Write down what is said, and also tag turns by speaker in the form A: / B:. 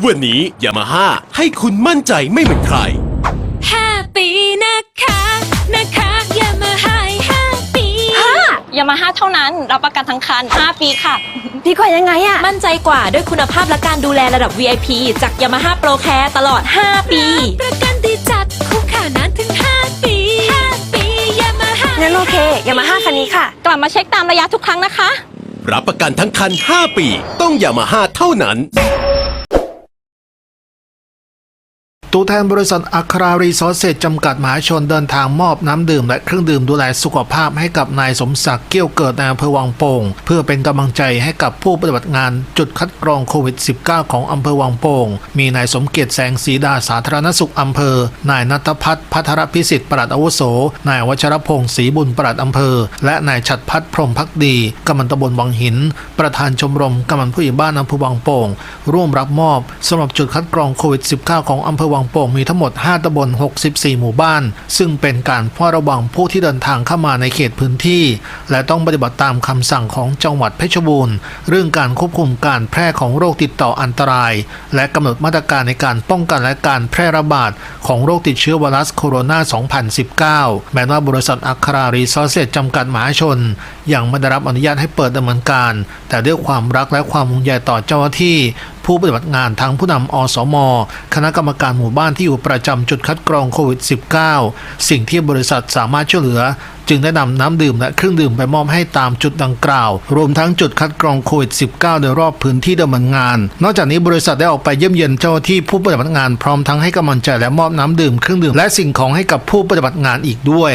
A: วันนี้ยามาฮ่าให้คุณมั่นใจไม่เหมือนใคร
B: ห้าปีนะคะ นะคะอย่ามาหายห้าปี
C: ยามาฮ่าเท่านั้น รับประกันทั้งคัน 5 ปีค่ะ
D: ดีกว่ายังไงอะ
B: มั่นใจกว่าด้วยคุณภาพและการดูแลระดับ VIP จาก Yamaha Pro Care ตลอด 5 ปี ประกันดีจัดคุ้มค่านานถึง5ปี5ปี Yamaha
D: งั้นโอเคยามาฮ่าคันนี้ค่ะ
C: กลับมาเช็คตามระยะทุกครั้งนะคะ
A: รับประกันทั้งคัน 5 ปี ต้องยามาฮ่าเท่านั้น
E: ตัวแทนบริษัทอัครารีซอสเซจจำกัดมหาชนเดินทางมอบน้ำดื่มและเครื่องดื่มดูแลสุขภาพให้กับนายสมศักดิ์เกี้ยวเกิดในอำเภอวังโป่งเพื่อเป็นกำลังใจให้กับผู้ปฏิบัติงานจุดคัดกรองโควิด -19 ของอำเภอวังโป่งมีนายสมเกียรติแสงสีดาสาธารณสุขอำเภอ นายนัทพัฒน์พัทรพิสิทธิ์ปลัดอาวุโส นายวัชรพงศ์ศรีบุญปลัดอำเภอ และนายฉัดพัฒน์พรหมพักดีกำมันตำบลวังหิน ประธานชมรมกำมันผู้ใหญ่บ้านอำเภอวังโป่งร่วมรับมอบสำหรับจุดคัดกรองโควิด -19 ของอำเภอวังโป่งมีทั้งหมด 5ตำบล 64 หมู่บ้าน ซึ่งเป็นการเฝ้าระวังผู้ที่เดินทางเข้ามาในเขตพื้นที่ และต้องปฏิบัติตามคำสั่งของจังหวัดเพชรบูรณ์ เรื่องการควบคุมการแพร่ของโรคติดต่ออันตราย และกำหนดมาตรการในการป้องกันและการแพร่ระบาดของโรคติดเชื้อไวรัสโคโรนา 2019 แม้ว่าบริษัทอัครารีซอสเซจจำกัดมหาชน ยังไม่ได้รับอนุญาตให้เปิดดำเนินการ แต่ด้วยความรักและความห่วงใยต่อเจ้าหน้าที่ ผู้ปฏิบัติงานทั้งผู้นำอสม คณะกรรมการหมู่บ้านที่อยู่ประจำจุดคัดกรองโควิด -19 สิ่งที่บริษัทสามารถช่วยเหลือ จึงได้นำน้ำดื่มและเครื่องดื่มไปมอบให้ตามจุดดังกล่าว รวมทั้งจุดคัดกรองโควิด -19 โดยรอบพื้นที่ดำเนินงาน นอกจากนี้บริษัทได้ออกไปเยี่ยมเยียนเจ้าหน้าที่ผู้ปฏิบัติงานพร้อมทั้งให้กำลังใจและมอบน้ำดื่มเครื่องดื่มและสิ่งของให้กับผู้ปฏิบัติงานอีกด้วย